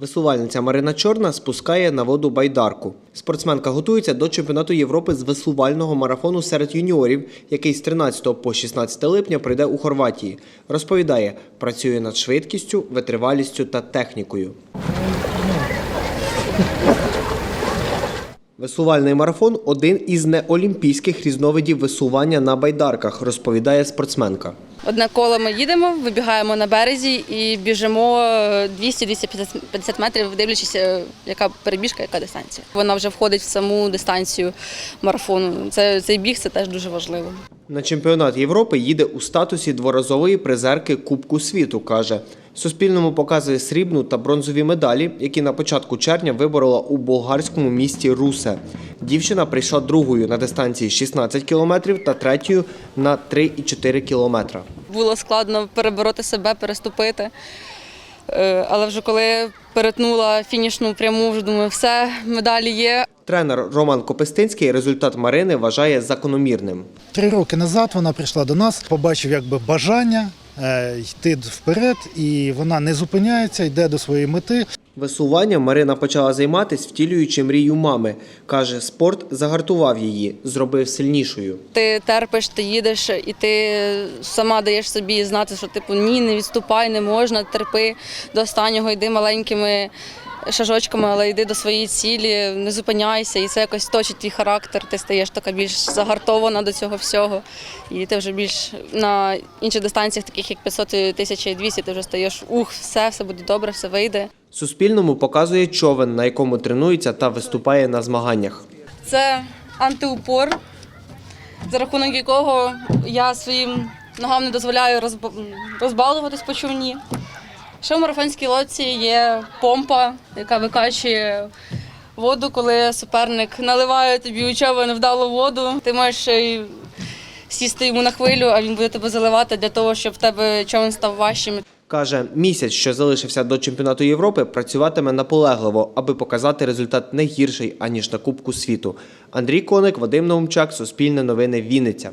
Весувальниця Марина Чорна спускає на воду байдарку. Спортсменка готується до чемпіонату Європи з висувального марафону серед юніорів, який з 13 по 16 липня прийде у Хорватії. Розповідає, працює над швидкістю, витривалістю та технікою. Весувальний марафон один із неолімпійських різновидів висування на байдарках, розповідає спортсменка. Одне коло ми їдемо, вибігаємо на березі і біжимо 200-250 метрів, дивлячись, е, яка перебіжка, яка дистанція. Вона вже входить в саму дистанцію марафону. Це цей біг це теж дуже важливо. На чемпіонат Європи їде у статусі дворазової призерки Кубку світу, каже. Суспільному показує срібну та бронзові медалі, які на початку червня виборола у болгарському місті Русе. Дівчина прийшла другою на дистанції 16 кілометрів та третьою на 3,4 кілометра. Було складно перебороти себе, переступити. Е, Але вже коли перетнула фінішну пряму, вже думаю, все, медалі є. Тренер Роман Копистинський результат Марини вважає закономірним. Три роки назад вона прийшла до нас, побачив якби бажання е, йти вперед, і вона не зупиняється, йде до своєї мети. Весуванням Марина почала займатися, втілюючи мрію мами. Каже, спорт загартував її, зробив сильнішою. Ти терпиш, ти їдеш, і ти сама даєш собі знати, що типу ні, не відступай, не можна, терпи до останнього, йди маленькими шажочками, але йди до своєї цілі, не зупиняйся, і це якось точить твій характер. Ти стаєш така більш загартована до цього всього. І ти вже більш на інших дистанціях, таких як 500, 1200, ти вже стаєш ух, все, все буде добре, все вийде. Суспільному показує човен, на якому тренується та виступає на змаганнях. Це антиупор, за рахунок якого я своїм ногам не дозволяю розба- розбалуватись по човні. Ще в марафонській лодці є помпа, яка викачує воду, коли суперник наливає тобі у човен вдалу воду. Ти ще й сісти йому на хвилю, а він буде тебе заливати для того, щоб в тебе човен став важчим. Каже, місяць, що залишився до чемпіонату Європи, працюватиме наполегливо, аби показати результат не гірший, аніж на Кубку світу. Андрій Коник, Вадим Новомчак, Суспільне новини, Вінниця.